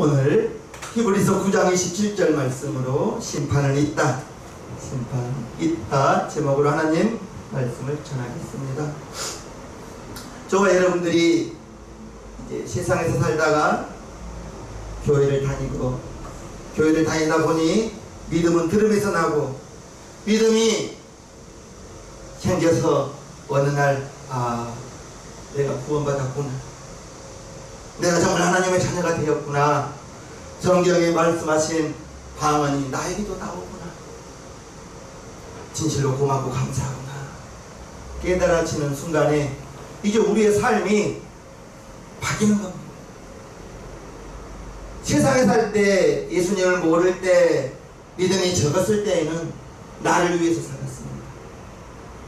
오늘 히브리서 9장 27절 말씀으로 심판은 있다. 심판 있다. 제목으로 하나님 말씀을 전하겠습니다. 저와 여러분들이 세상에서 살다가 교회를 다니고 교회를 다니다 보니 믿음은 들음에서 나고 믿음이 생겨서 어느 날 아, 내가 구원받았구나. 내가 정말 하나님의 자녀가 되었구나. 성경에 말씀하신 방언이 나에게도 나오구나. 진실로 고맙고 감사하구나. 깨달아지는 순간에 이제 우리의 삶이 바뀌는 겁니다. 세상에 살 때 예수님을 모를 때 믿음이 적었을 때에는 나를 위해서 살았습니다.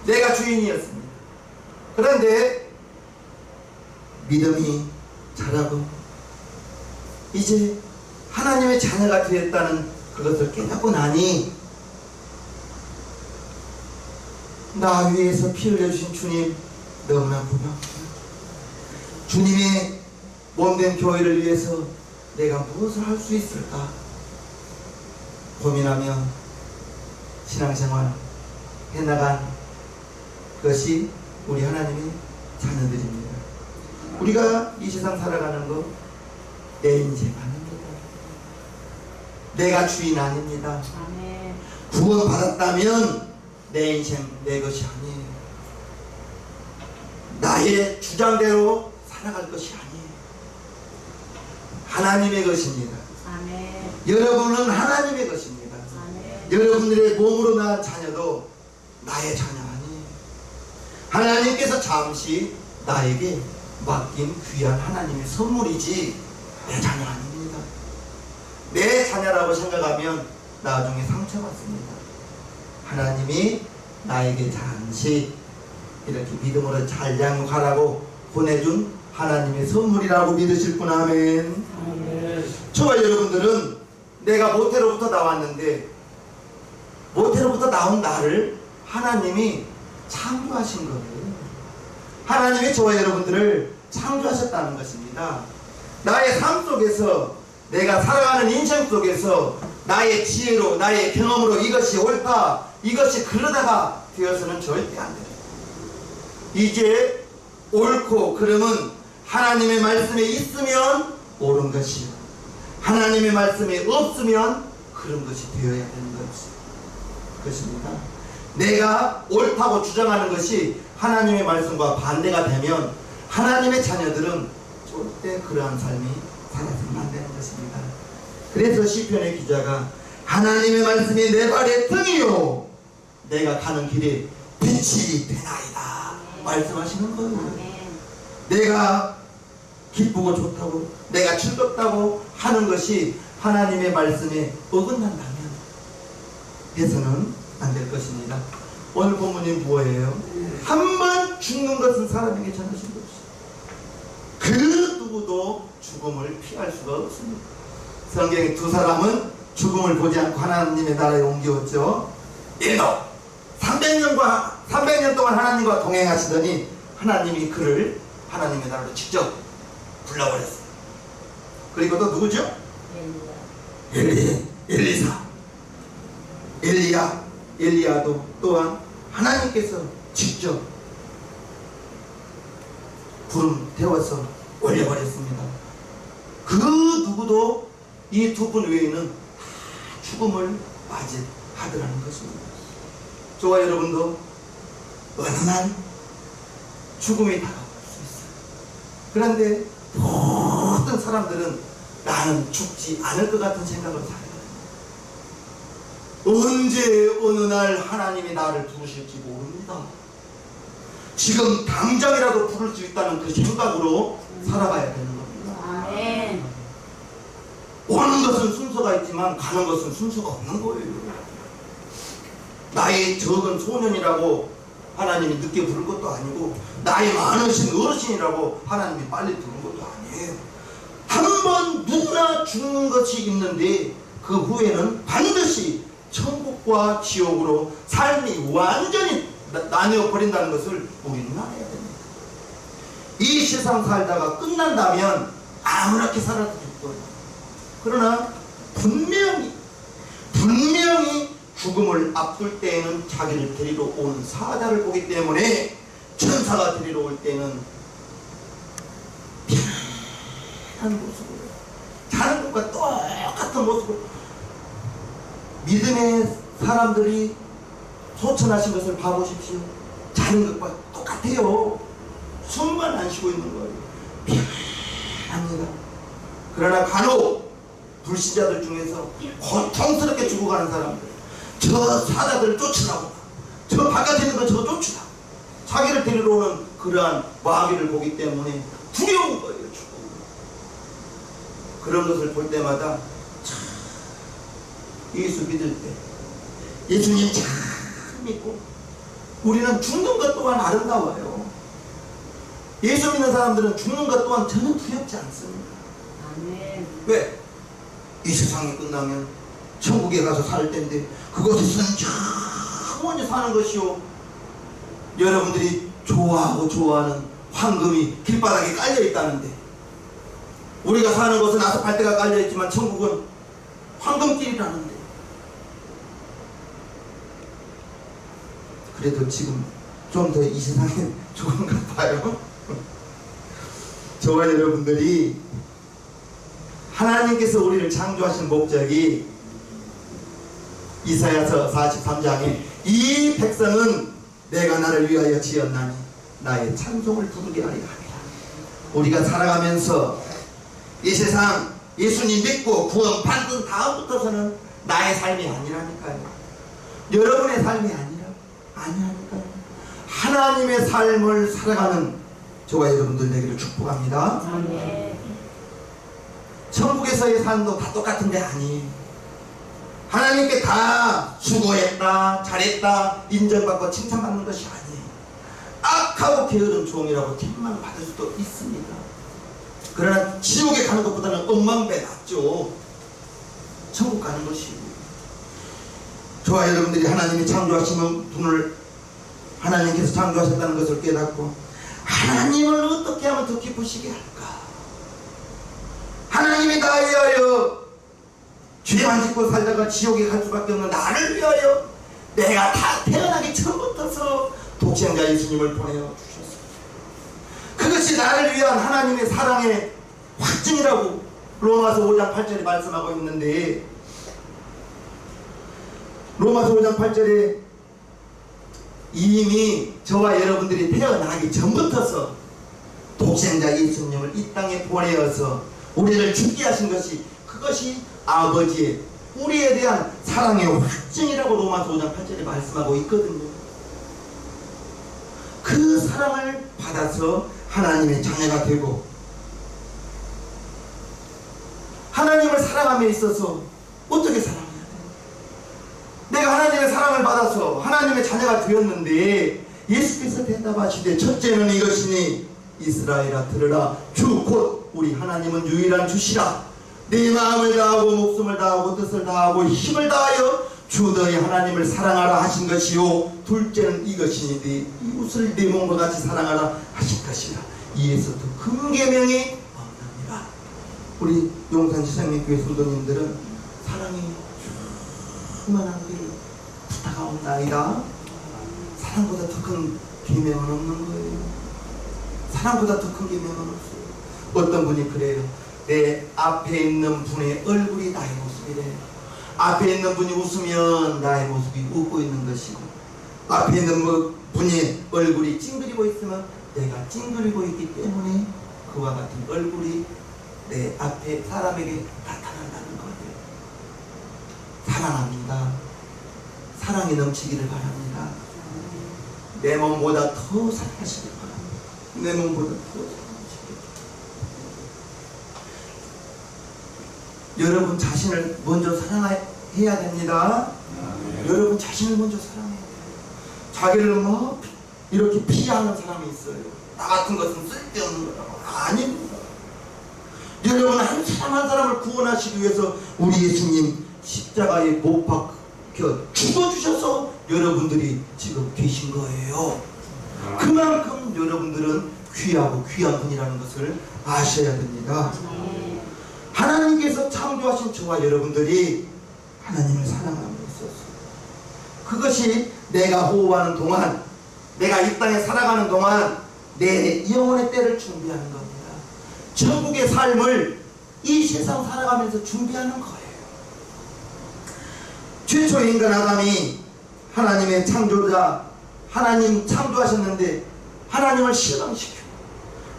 내가 주인이었습니다. 그런데 믿음이 자라고 이제 하나님의 자녀가 되었다는 그것을 깨닫고 나니 나 위해서 피 흘려주신 주님 너무나 고맙구나. 주님의 몸된 교회를 위해서 내가 무엇을 할 수 있을까 고민하며 신앙생활 해나간 것이 우리 하나님의 자녀들입니다. 우리가 이 세상 살아가는 거 내 인생 아닙니다. 내가 주인 아닙니다. 아멘. 구원 받았다면 내 인생 내 것이 아니에요. 나의 주장대로 살아갈 것이 아니에요. 하나님의 것입니다. 아멘. 여러분은 하나님의 것입니다. 아멘. 여러분들의 몸으로 낳은 자녀도 나의 자녀 아니에요. 하나님께서 잠시 나에게 맡긴 귀한 하나님의 선물이지 내 자녀 아닙니다. 내 자녀라고 생각하면 나중에 상처받습니다. 하나님이 나에게 잠시 이렇게 믿음으로 잘 양육하라고 보내준 하나님의 선물이라고 믿으실 분 아멘. 저와 여러분들은 내가 모태로부터 나왔는데 모태로부터 나온 나를 하나님이 창조하신 거예요. 하나님이 저와 여러분들을 창조하셨다는 것입니다. 나의 삶 속에서 내가 살아가는 인생 속에서 나의 지혜로 나의 경험으로 이것이 옳다 이것이 그러다가 되어서는 절대 안 돼요. 이제 옳고 그름은 하나님의 말씀에 있으면 옳은 것이요. 하나님의 말씀에 없으면 그런 것이 되어야 되는 것입니다. 내가 옳다고 주장하는 것이 하나님의 말씀과 반대가 되면 하나님의 자녀들은 절대 그러한 삶이 살아서는 안 되는 것입니다. 그래서 시편의 기자가 하나님의 말씀이 내 발의 등이요 내가 가는 길에 빛이 되나이다 말씀하시는 거예요. 내가 기쁘고 좋다고 내가 즐겁다고 하는 것이 하나님의 말씀에 어긋난다면 해서는 안 될 것입니다. 오늘 본문이 뭐예요? 한 번 죽는 것은 사람에게 전하신 것이 그 누구도 죽음을 피할 수가 없습니다. 성경에 두 사람은 죽음을 보지 않고 하나님의 나라에 옮겨왔죠. 인도 300년과 300년 동안 하나님과 동행하시더니 하나님이 그를 하나님의 나라로 직접 불러버렸어요. 그리고 또 누구죠? 엘리, 엘리사, 엘리야, 엘리야도 또한 하나님께서 직접 구름 태워서 올려버렸습니다. 그 누구도 이 두 분 외에는 다 죽음을 맞이하더라는 것입니다. 저와 여러분도 어느 날 죽음이 다가올 수 있어요. 그런데 모든 사람들은 나는 죽지 않을 것 같은 생각을 살아요. 언제 어느 날 하나님이 나를 부르실지 모릅니다. 지금 당장이라도 부를 수 있다는 그 생각으로 살아가야 되는 겁니다. 오는 것은 순서가 있지만 가는 것은 순서가 없는 거예요. 나이 적은 소년이라고 하나님이 늦게 부를 것도 아니고 나이 많으신 어르신이라고 하나님이 빨리 부른 것도 아니에요. 한 번 누구나 죽는 것이 있는데 그 후에는 반드시 천국과 지옥으로 삶이 완전히 나- 나뉘어 버린다는 것을 우리는 알아야 됩니다. 이 세상 살다가 끝난다면 아무렇게 살아도 될 거예요. 그러나 분명히 분명히 죽음을 앞둘 때에는 자기를 데리러 온 사자를 보기 때문에 천사가 데리러 올 때는 편한 모습으로 자는 것과 똑같은 모습으로 믿음의 사람들이 소천하신 것을 봐보십시오. 자는 것과 똑같아요. 숨만 안 쉬고 있는 거예요. 편합니다. 그러나 간혹 불신자들 중에서 고통스럽게 죽어가는 사람들, 저 사자들을 쫓으라고, 저 바깥에 있는 거 저거 쫓으라. 자기를 데리러 오는 그러한 마귀를 보기 때문에 두려운 거예요, 죽음. 그런 것을 볼 때마다 참 예수 믿을 때 예수님 참 믿고 우리는 죽는 것 또한 아름다워요. 예수 믿는 사람들은 죽는 것 또한 전혀 두렵지 않습니다. 아멘. 왜? 이 세상이 끝나면 천국에 가서 살 텐데 그곳에서는 영원히 사는 것이요. 여러분들이 좋아하고 좋아하는 황금이 길바닥에 깔려 있다는데 우리가 사는 곳은 아스팔트가 깔려 있지만 천국은 황금길이라는데 그래도 지금 좀 더 이 세상에 좋은가 봐요. 저와 여러분들이 하나님께서 우리를 창조하신 목적이 이사야서 43장에 이 백성은 내가 나를 위하여 지었나니 나의 찬송을 부르게 하리라. 우리가 살아가면서 이 세상 예수님 믿고 구원 받은 다음부터서는 나의 삶이 아니라니까요. 여러분의 삶이 아니라 아니라니까요. 하나님의 삶을 살아가는 저와 여러분들 되기를 축복합니다. 아멘. 천국에서의 삶도 다 똑같은데 아니에요. 하나님께 다 수고했다, 잘했다, 인정받고 칭찬받는 것이 아니에요. 악하고 게으른 종이라고 칭찬을 받을 수도 있습니다. 그러나 지옥에 가는 것보다는 억만배 낫죠. 천국 가는 것이고. 저와 여러분들이 하나님이 창조하시는 분을 하나님께서 창조하셨다는 것을 깨닫고 하나님을 어떻게 하면 더 기쁘시게 할까? 하나님이 나 위하여 죄만 짓고 살다가 지옥에 갈 수밖에 없는 나를 위하여 내가 다 태어나기 전부터서 독생자 예수님을 보내어 주셨습니다. 그것이 나를 위한 하나님의 사랑의 확증이라고 로마서 5장 8절에 말씀하고 있는데 로마서 5장 8절에 이미 저와 여러분들이 태어나기 전부터서 독생자 예수님을 이 땅에 보내어서 우리를 죽게 하신 것이 그것이 아버지의 우리에 대한 사랑의 확증이라고 로마서 5장 8절에 말씀하고 있거든요. 그 사랑을 받아서 하나님의 자녀가 되고 하나님을 사랑함에 있어서 어떻게? 내가 하나님의 사랑을 받아서 하나님의 자녀가 되었는데 예수께서 대답하시되 첫째는 이것이니 이스라엘아 들으라. 주 곧 우리 하나님은 유일한 주시라. 네 마음을 다하고 목숨을 다하고 뜻을 다하고 힘을 다하여 주 너희 하나님을 사랑하라 하신 것이요. 둘째는 이것이니 네 이웃을 네 몸과 같이 사랑하라 하신 것이라. 이에서 더큰 계명이 없느니라. 우리 용산 지상님교회 성도님들은 사랑이 충만하기를 부탁하옵나이다. 사랑보다 더큰 계명은 없는 거예요. 사랑보다 더큰 계명은 없어요. 어떤 분이 그래요? 내 앞에 있는 분의 얼굴이 나의 모습이래. 앞에 있는 분이 웃으면 나의 모습이 웃고 있는 것이고 앞에 있는 뭐 분이 얼굴이 찡그리고 있으면 내가 찡그리고 있기 때문에 그와 같은 얼굴이 내 앞에 사람에게 나타난다는 거예요 사랑합니다 사랑이 넘치기를 바랍니다 내 몸보다 더 사랑하시길 바랍니다 내 몸보다 더 사랑하시길 여러분 자신을 먼저 사랑해야 됩니다. 여러분 자신을 먼저 사랑해야 돼요. 자기를 뭐 이렇게 피하는 사람이 있어요. 나 같은 것은 쓸데없는 거라고. 아닙니다. 여러분 한 사람 한 사람을 구원하시기 위해서 우리 예수님 십자가에 못 박혀 죽어주셔서 여러분들이 지금 계신 거예요. 그만큼 여러분들은 귀하고 귀한 분이라는 것을 아셔야 됩니다. 하나님께서 창조하신 저와 여러분들이 하나님을 사랑함에 있어서 그것이 내가 호흡하는 동안 내가 이 땅에 살아가는 동안 내 영혼의 때를 준비하는 겁니다. 천국의 삶을 이 세상 살아가면서 준비하는 거예요. 최초의 인간 아담이 하나님의 창조자 하나님 창조하셨는데 하나님을 실망시키고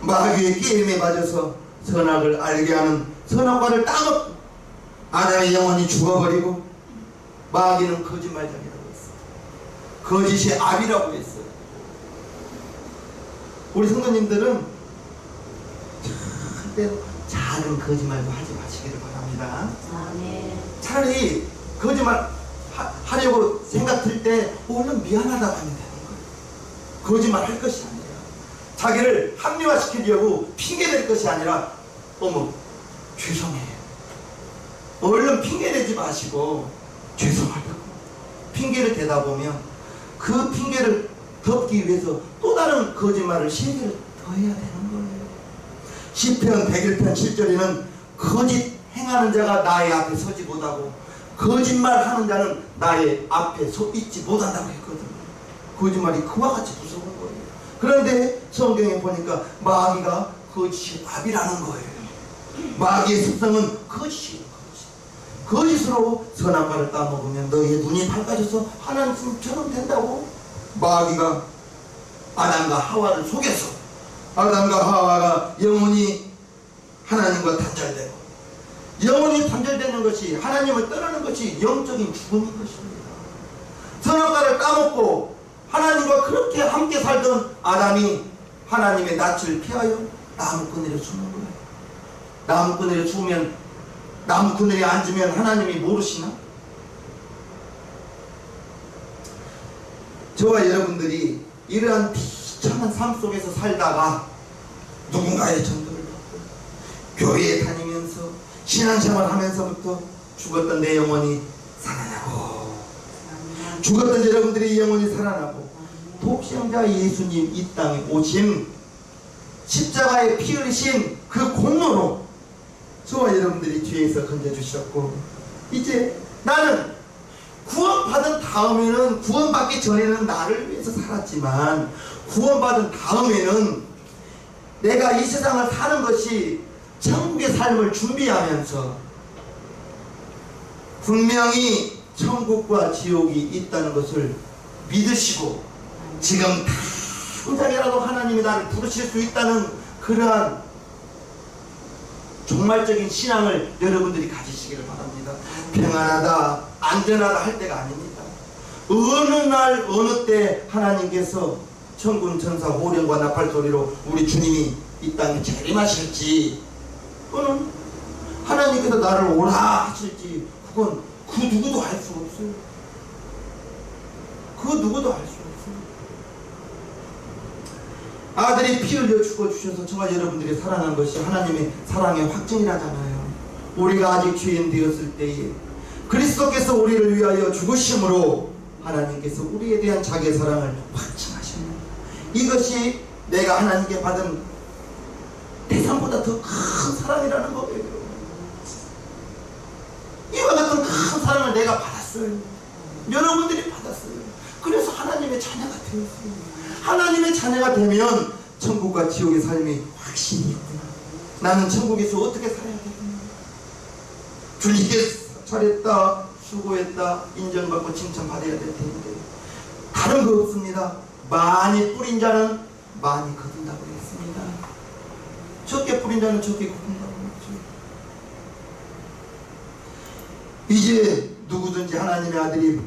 마귀의 게임에 맞아서 선악을 알게 하는 선악과를 따먹고 아담의 영혼이 죽어버리고 마귀는 거짓말장이라고 했어요. 거짓이 압이라고 했어요. 우리 성도님들은 절대로 작은 거짓말도 하지 마시기를 바랍니다. 아멘. 차라리 거짓말 하, 하려고 생각 들때 얼른 미안하다고 하면 되는 거예요. 거짓말 할 것이 아니라 자기를 합리화시키려고 핑계 댈 것이 아니라 어머 죄송해요. 얼른 핑계 대지 마시고 죄송하다고 핑계를 대다 보면 그 핑계를 덮기 위해서 또 다른 거짓말을 세 개를 더 해야 되는 거예요. 시편 101편 7절에는 거짓 행하는 자가 나의 앞에 서지 못하고 거짓말하는 자는 나의 앞에 서 있지 못한다고 했거든요. 거짓말이 그와 같이 무서운 거예요. 그런데 성경에 보니까 마귀가 거짓이 압이라는 거예요. 마귀의 습성은 거짓이에요. 거짓. 거짓으로 선악과를 따먹으면 너희의 눈이 밝아져서 하나님처럼 된다고 마귀가 아담과 하와를 속여서 아담과 하와가 영원히 하나님과 단절되고 영원히 단절되는 것이 하나님을 떠나는 것이 영적인 죽음인 것입니다. 선악과를 까먹고 하나님과 그렇게 함께 살던 아담이 하나님의 낯을 피하여 나무꾼에게 죽는 거예요. 나무꾼에게 죽으면 나무꾼에게 앉으면 하나님이 모르시나? 저와 여러분들이 이러한 비참한 삶 속에서 살다가 누군가의 전도를 받고 교회에 다니면서 신앙생활 하면서부터 죽었던 내 영혼이 살아나고 죽었던 여러분들의 영혼이 살아나고 독생자 예수님 이 땅에 오신 십자가에 피 흘리신 그 공로로 저와 여러분들이 뒤에서 건져주셨고 이제 나는 구원받은 다음에는 구원받기 전에는 나를 위해서 살았지만 구원받은 다음에는 내가 이 세상을 사는 것이 천국의 삶을 준비하면서 분명히 천국과 지옥이 있다는 것을 믿으시고 지금 당장이라도 하나님이 나를 부르실 수 있다는 그러한 종말적인 신앙을 여러분들이 가지시기를 바랍니다. 평안하다, 안전하다 할 때가 아닙니다. 어느 날, 어느 때 하나님께서 천군 천사 호령과 나팔 소리로 우리 주님이 이 땅에 재림하실지 또는 하나님께서 나를 오라 하실지 그건 그 누구도 알 수 없어요. 그 누구도 알 수 없어요. 아들이 피 흘려 죽어 주셔서 저와 여러분들이 사랑한 것이 하나님의 사랑의 확증이라잖아요. 우리가 아직 죄인 되었을 때에 그리스도께서 우리를 위하여 죽으심으로 하나님께서 우리에 대한 자기의 사랑을 확증하십니다. 이것이 내가 하나님께 받은 대상보다 더 큰 사랑이라는 거예요. 이와 같은 큰 사랑을 내가 받았어요. 여러분들이 받았어요. 그래서 하나님의 자녀가 되었어요. 하나님의 자녀가 되면 천국과 지옥의 삶이 확신이 있구나. 나는 천국에서 어떻게 살아야 되구나. 불리게 잘했다, 수고했다, 인정받고 칭찬받아야 될 텐데. 다른 거 없습니다. 많이 뿌린 자는 많이 거둔다고 했습니다. 적게 뿌린 자는 적게 거둔다고 했죠. 이제 누구든지 하나님의 아들이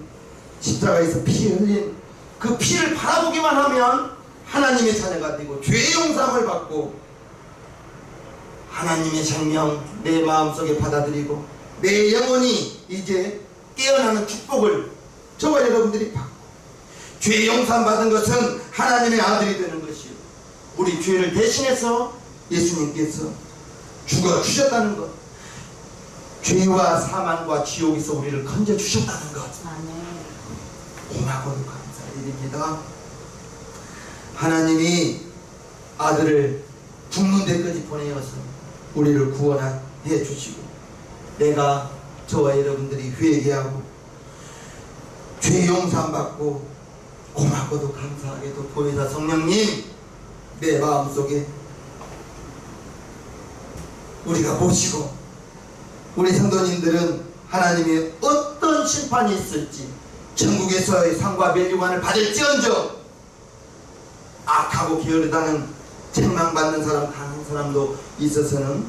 십자가에서 피 흘린 그 피를 바라보기만 하면 하나님의 자녀가 되고 죄의 용상을 받고 하나님의 생명 내 마음속에 받아들이고 내 영혼이 이제 깨어나는 축복을 저와 여러분들이 받고 죄 용상 받은 것은 하나님의 아들이 되는 것이요 우리 죄를 대신해서 예수님께서 죽어 주셨다는 것 죄와 사망과 지옥에서 우리를 건져 주셨다는 것 아멘. 고마고도 감사드립니다. 하나님이 아들을 죽는 데까지 보내어서 우리를 구원해 해 주시고 내가 저와 여러분들이 회개하고 죄 용서 받고 고맙고도 감사하게도 보혜사 성령님 내 마음속에 우리가 보시고 우리 성도님들은 하나님의 어떤 심판이 있을지 천국에서의 상과 멸류관을 받을지언정 악하고 게으르다는 책망받는 사람 가는 사람도 있어서는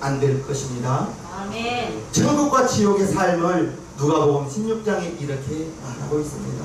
안 될 것입니다. 아멘. 천국과 지옥의 삶을 누가복음 16장에 이렇게 말하고 있습니다.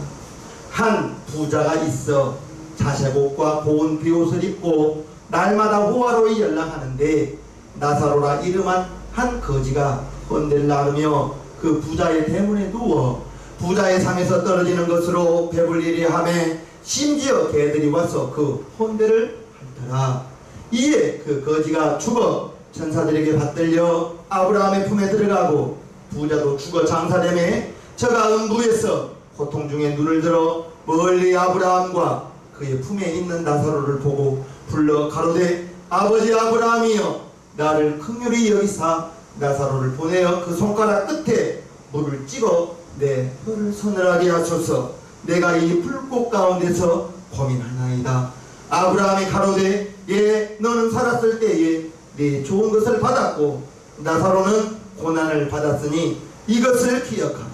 한 부자가 있어 자색옷과 고운 비옷을 입고 날마다 호화로이 연락하는데 나사로라 이름한 한 거지가 헌대를 나르며 그 부자의 대문에 누워 부자의 상에서 떨어지는 것으로 배불리려 하매 심지어 개들이 와서 그 헌대를 핥더라. 이에 그 거지가 죽어 천사들에게 받들려 아브라함의 품에 들어가고 부자도 죽어 장사됨에 저가 음부에서 고통 중에 눈을 들어 멀리 아브라함과 그의 품에 있는 나사로를 보고 불러 가로되 아버지 아브라함이여 나를 긍휼히 여기사 나사로를 보내어 그 손가락 끝에 물을 찍어 내 혀를 서늘하게 하소서. 내가 이 불꽃 가운데서 고민하나이다. 아브라함이 가로되 예 너는 살았을 때에 네 좋은 것을 받았고 나사로는 고난을 받았으니 이것을 기억하라.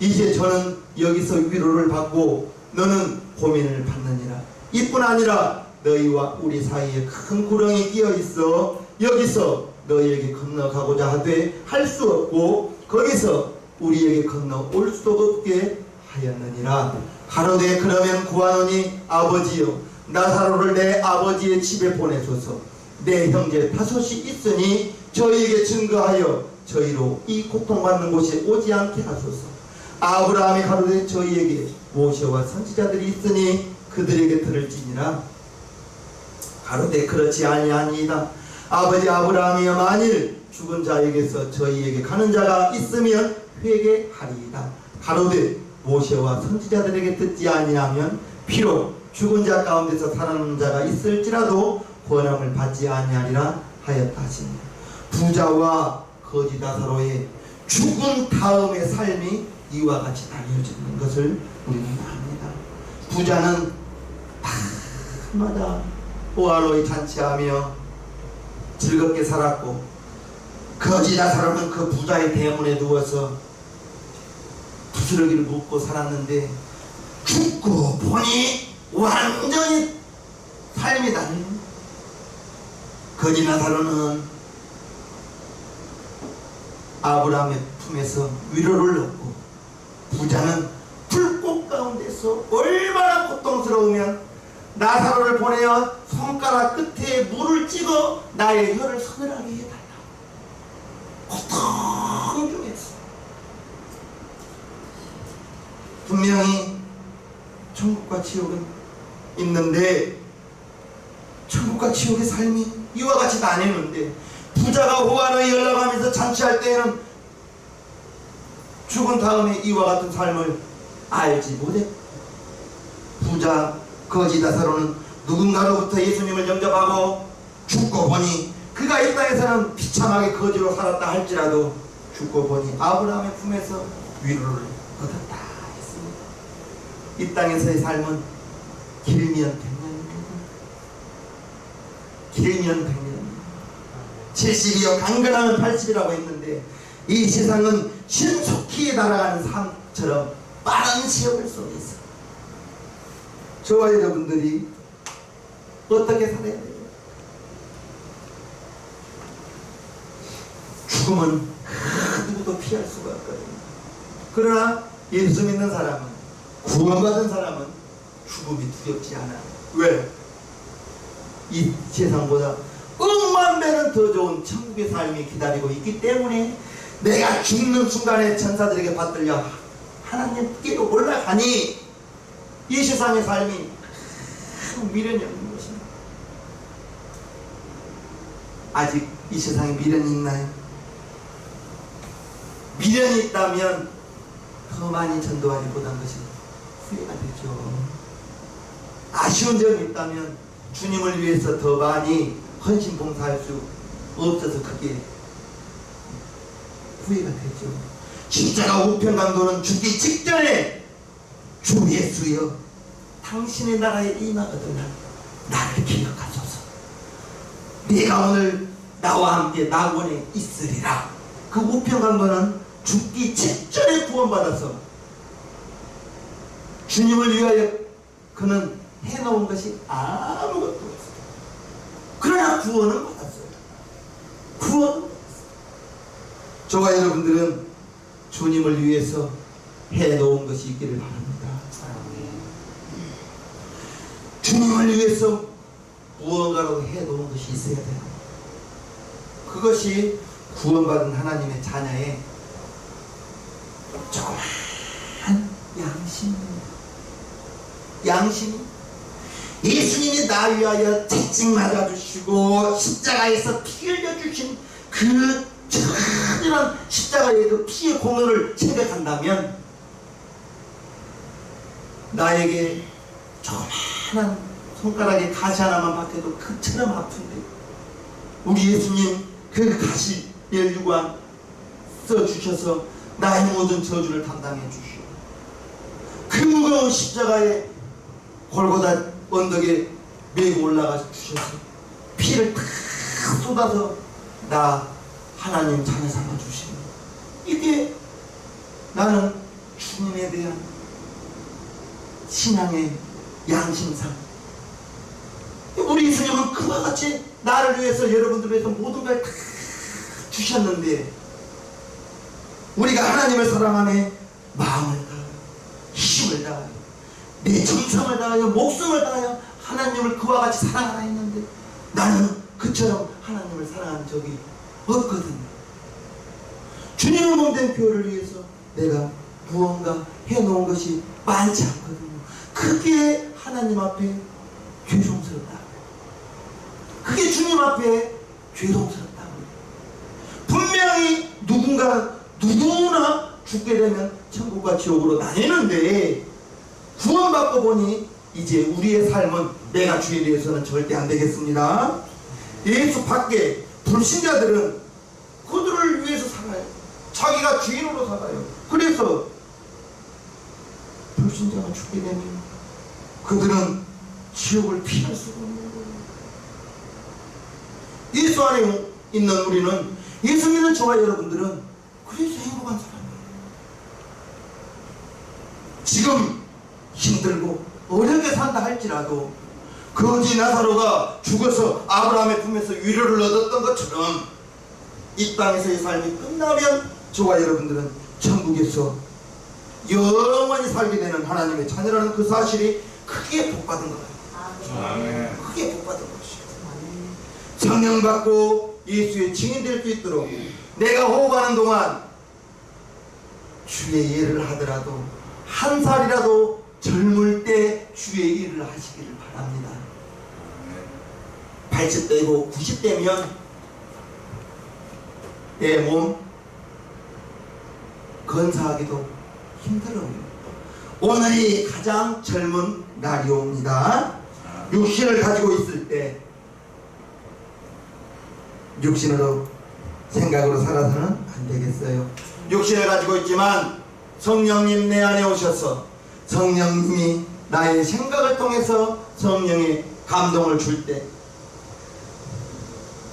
이제 저는 여기서 위로를 받고 너는 고민을 받느니라. 이뿐 아니라 너희와 우리 사이에 큰 구렁이 끼어 있어 여기서 너희에게 건너가고자 하되 할 수 없고 거기서 우리에게 건너 올 수도 없게 하였느니라. 가로되 그러면 구하노니 아버지여 나사로를 내 아버지의 집에 보내소서. 내 형제 다섯이 있으니 저희에게 증거하여 저희로 이 고통받는 곳에 오지 않게 하소서. 아브라함이 가로되 저희에게 모세와 선지자들이 있으니 그들에게 들을지니라. 가로되 그렇지 아니하니이다 아버지 아브라함이여 만일 죽은 자에게서 저희에게 가는 자가 있으면 회개하리이다 가로되 모세와 선지자들에게 듣지 아니하면 비록 죽은 자 가운데서 살아남는 자가 있을지라도 권함을 받지 아니하리라 하였다 하시니 부자와 거지 나사로의 죽은 다음의 삶이 이와 같이 나뉘어지는 것을 우리는 압니다. 부자는 밤마다 호화로이 잔치하며 즐겁게 살았고 거지 나사로는 그 부자의 대문에 누워서 부스러기를 묻고 살았는데 죽고 보니 완전히 삶이 다른 거지 나사로는 아브라함의 품에서 위로를 얻고 부자는 불꽃 가운데서 얼마나 고통스러우면 나사로를 보내어 손가락 끝에 물을 찍어 나의 혀를 서늘하게 해달라 고통 중에서. 분명히 천국과 지옥은 있는데 천국과 지옥의 삶이 이와 같이 나뉘는데 부자가 호화를 연락하면서 잔치할 때에는 죽은 다음에 이와 같은 삶을 알지 못해. 부자 거지다사로는 누군가로부터 예수님을 영접하고 죽고 보니 그가 이 땅에서는 비참하게 거지로 살았다 할지라도 죽고 보니 아브라함의 품에서 위로를 얻었다 했습니다. 이 땅에서의 삶은 길면 백년입니다. 길면 백년입니다. 70이요 강건하면 80이라고 했는데 이 세상은 신속히 날아가는 삶처럼 빠른 세월 속에 있어 저와 여러분들이 어떻게 살아야 돼요? 죽음은 그 누구도 피할 수가 없거든요 그러나 예수 믿는 사람은 구원받은 사람은 죽음이 두렵지 않아요 왜? 이 세상보다 억만 배는 더 좋은 천국의 삶이 기다리고 있기 때문에 내가 죽는 순간에 천사들에게 받들려 하나님께로 올라가니 이 세상의 삶이 미련이 없는 것입니다. 아직 이 세상에 미련이 있나요? 미련이 있다면 더 많이 전도하지 못한 것이 후회가 되죠. 아쉬운 점이 있다면 주님을 위해서 더 많이 헌신 봉사할 수 없어서 그게 후회가 되죠. 십자가 우편 강도는 죽기 직전에 주 예수여 당신의 나라에 임하거든 나를 기억하소서. 네가 오늘 나와 함께 낙원에 있으리라. 그 우편강도는 죽기 직전에 구원받아서 주님을 위하여 그는 해놓은 것이 아무것도 없어요. 그러나 구원은 받았어요. 구원. 저와 여러분들은 주님을 위해서 해놓은 것이 있기를 바랍니다. 주님을 위해서 무언가라도 해놓은 것이 있어야 돼요. 그것이 구원받은 하나님의 자녀의 조그만 양심입니다. 양심. 예수님이 나 위하여 채찍 맞아주시고 십자가에서 피 흘려주신 그 천연한 십자가의 그 피의 공로를 생각한다면 나에게 조그만한 손가락에 가시 하나만 박혀도 그처럼 아픈데. 우리 예수님 그 가시 멸류관 써주셔서 나의 모든 저주를 담당해 주시오. 그 무거운 십자가에 골고다 언덕에 메고 올라가 주셔서 피를 탁 쏟아서 나 하나님 자녀 삼아 주시는 이게 나는 주님에 대한 신앙의 양심상 우리 예수님은 그와 같이 나를 위해서 여러분들을 위해서 모든 걸 다 주셨는데 우리가 하나님을 사랑하며 마음을 다하여 힘을 다하여 내 정성을 다하여 목숨을 다하여 하나님을 그와 같이 사랑하라 했는데 나는 그처럼 하나님을 사랑한 적이 없거든요. 주님의 몸된 교회를 위해서 내가 무언가 해놓은 것이 많지 않거든요. 그게 하나님 앞에 죄송스럽다. 그게 주님 앞에 죄송스럽다. 분명히 누군가 누구나 죽게 되면 천국과 지옥으로 나뉘는데 구원받고 보니 이제 우리의 삶은 내가 주에 대해서는 절대 안 되겠습니다. 예수 밖에 불신자들은 그들을 위해서 살아요. 자기가 주인으로 살아요. 그래서 불신자가 죽게 되면 그들은 지옥을 피할 수가 거예요. 예수 안에 있는 우리는 예수 믿는 저와 여러분들은 그래서 행복한 사람이에요. 지금 힘들고 어렵게 산다 할지라도 거지 나사로가 죽어서 아브라함의 품에서 위로를 얻었던 것처럼 이 땅에서의 삶이 끝나면 저와 여러분들은 천국에서 영원히 살게 되는 하나님의 자녀라는 그 사실이 크게 복받은 거예요. 크게 복받은 것이에요. 성령 받고 예수의 증인 될 수 있도록 내가 호흡하는 동안 주의 일을 하더라도 한 살이라도 젊을 때 주의 일을 하시기를 바랍니다. 80대고 90대면 내 몸 건사하기도 힘들어요. 오늘이 가장 젊은 날이 옵니다. 육신을 가지고 있을 때 육신으로 생각으로 살아서는 안 되겠어요. 육신을 가지고 있지만 성령님 내 안에 오셔서 성령님이 나의 생각을 통해서 성령의 감동을 줄 때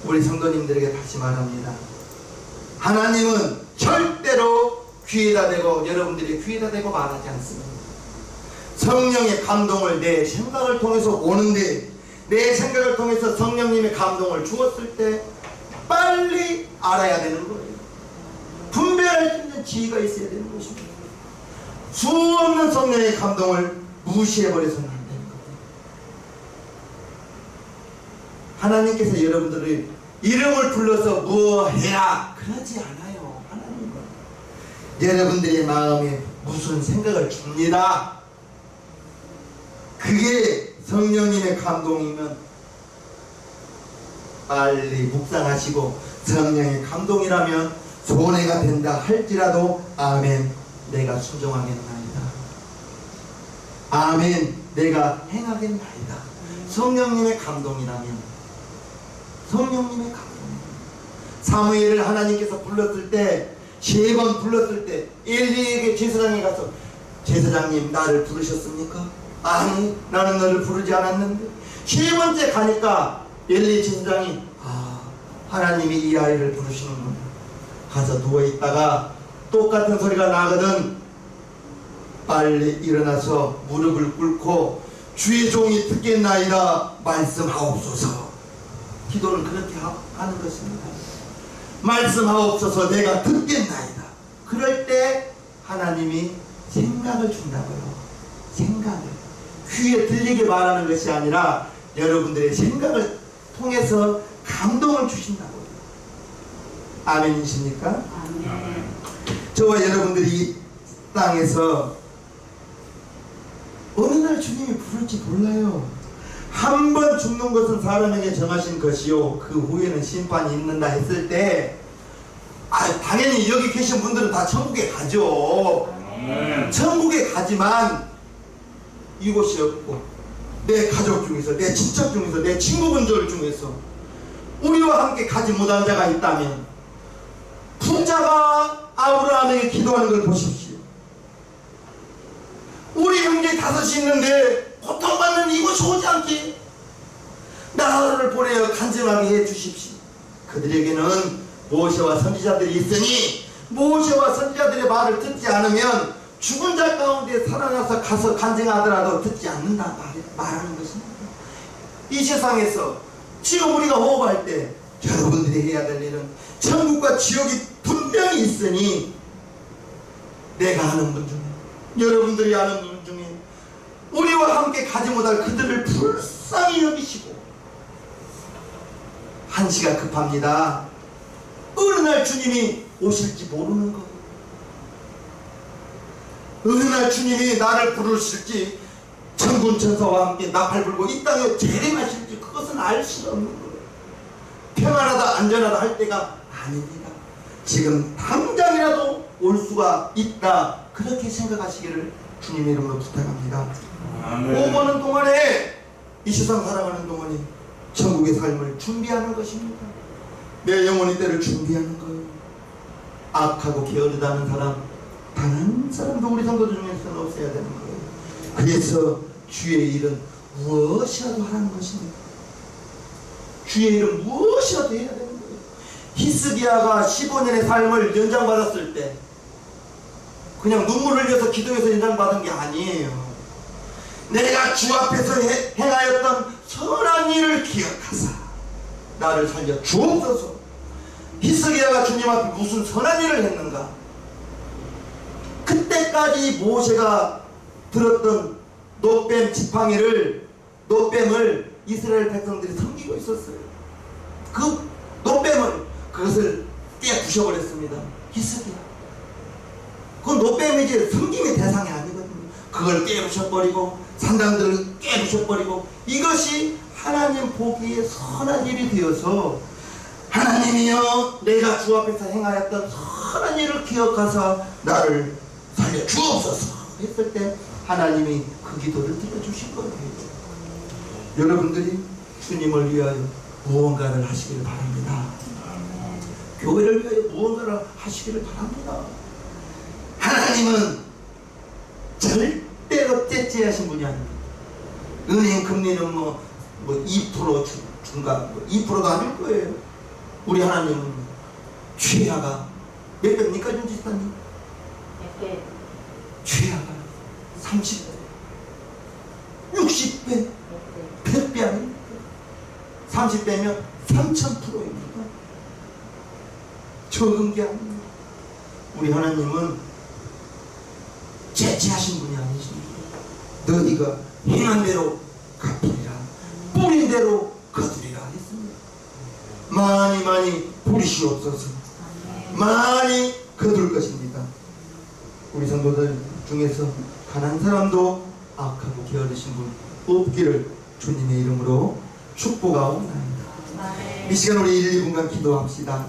우리 성도님들에게 다시 말합니다. 하나님은 절대로 귀에다 대고 여러분들이 귀에다 대고 말하지 않습니다. 성령의 감동을 내 생각을 통해서 오는데 내 생각을 통해서 성령님의 감동을 주었을 때 빨리 알아야 되는 거예요. 분별할 수 있는 지혜가 있어야 되는 것입니다. 수 없는 성령의 감동을 무시해버려서는 안 되는 거예요. 하나님께서 여러분들을 이름을 불러서 무엇해라 그러지 않아요. 하나님은 여러분들의 마음에 무슨 생각을 줍니다. 그게 성령님의 감동이면 빨리 묵상하시고 성령의 감동이라면 손해가 된다 할지라도 아멘 내가 순종하겠나이다. 아멘 내가 행하겠나이다. 성령님의 감동이라면 성령님의 감동. 사무엘을 하나님께서 불렀을 때 세 번 불렀을 때 엘리에게 제사장이 가서 제사장님 나를 부르셨습니까? 아니 나는 너를 부르지 않았는데 세 번째 가니까 엘리 제사장이 아 하나님이 이 아이를 부르시는구나 가서 누워 있다가 똑같은 소리가 나거든. 빨리 일어나서 무릎을 꿇고 주의 종이 듣겠나이다 말씀하옵소서. 기도는 그렇게 하- 하는 것입니다. 말씀하옵소서 내가 듣겠나이다. 그럴 때 하나님이 생각을 준다고요. 생각을. 귀에 들리게 말하는 것이 아니라 여러분들의 생각을 통해서 감동을 주신다고요 아멘이십니까? 아멘. 저와 여러분들이 이 땅에서 어느 날 주님이 부를지 몰라요. 한 번 죽는 것은 사람에게 정하신 것이요. 그 후에는 심판이 있는다 했을 때, 아, 당연히 여기 계신 분들은 다 천국에 가죠. 아멘. 천국에 가지만 이곳이 없고, 내 가족 중에서, 내 친척 중에서, 내 친구분들 중에서, 우리와 함께 가지 못한 자가 있다면, 부자가 아브라함에게 기도하는 걸 보십시오. 우리 형제 다섯이 있는데 고통받는 이곳이 오지 않게 나라를 보내어 간증하게 해 주십시오. 그들에게는 모세와 선지자들이 있으니 모세와 선지자들의 말을 듣지 않으면 죽은 자 가운데 살아나서 가서 간증하더라도 듣지 않는다 말- 말하는 것입니다. 이 세상에서 지금 우리가 호흡할 때 여러분들이 해야 될 일은 천국과 지옥이 분명히 있으니 내가 아는 분 중에 여러분들이 아는 분 중에 우리와 함께 가지 못할 그들을 불쌍히 여기시고 한시가 급합니다. 어느 날 주님이 오실지 모르는 거예요. 어느 날 주님이 나를 부르실지 천군 천사와 함께 나팔 불고 이 땅에 재림하실지 그것은 알 수 없는 거예요. 평안하다 안전하다 할 때가 아닙니다. 지금 당장이라도 올 수가 있다. 그렇게 생각하시기를 주님의 이름으로 부탁합니다. 아멘. 오보는 동안에 이 세상 살아가는 동안에 천국의 삶을 준비하는 것입니다. 내 영혼의 때를 준비하는 거예요. 악하고 게으르다는 사람 단한 사람도 우리 성도들 중에서는 없어야 되는 거예요. 그래서 주의 일은 무엇이라도 하라는 것입니다. 주의 일은 무엇이라도 해야 되는 거예요. 히스기야가 15년의 삶을 연장받았을 때 그냥 눈물 흘려서 기도해서 연장받은 게 아니에요. 내가 주 앞에서 해- 행하였던 선한 일을 기억하사 나를 살려 주옵소서. 히스기야가 주님 앞에 무슨 선한 일을 했는가? 그때까지 모세가 들었던 노뱀 지팡이를 노뱀을 이스라엘 백성들이 섬기고 있었어요. 그 노뱀을 그것을 깨 부셔버렸습니다. 히스기야. 그 노뱀이 이제 섬김의 대상이 아니거든요. 그걸 깨부셔버리고 산당들을 깨부셔버리고 이것이 하나님 보기에 선한 일이 되어서 하나님이여 내가 주 앞에서 행하였던 선한 일을 기억하사 나를 살려 주옵소서 했을 때 하나님이 그 기도를 들어주신 거예요. 여러분들이 주님을 위하여 무언가를 하시기를 바랍니다. 교회를 위하여 무언가를 하시기를 바랍니다. 하나님은 절대로 째째하신 분이 아닙니다. 은행 금리는 뭐, 뭐 2% 중, 중간, 뭐 2%도 아닐 거예요. 우리 하나님은 최하가 몇 배입니까, 윤지사님? 이렇게 최하가 30배, 60배, 이렇게 100배 아닙니까? 30배면 3000%입니다. 적은 게 아닙니다. 우리 하나님은 제치하신 분이 아니십니다. 너희가 행한 대로 갚으리라. 뿌린 대로 거두리라 했습니다. 많이 많이 뿌리시옵소서. 많이 거둘 것입니다. 우리 성도들 중에서 단 한 사람도 악하고 게으르신 분 없기를 주님의 이름으로 축복하옵나이다. 이 시간 우리 1, 2분간 기도합시다.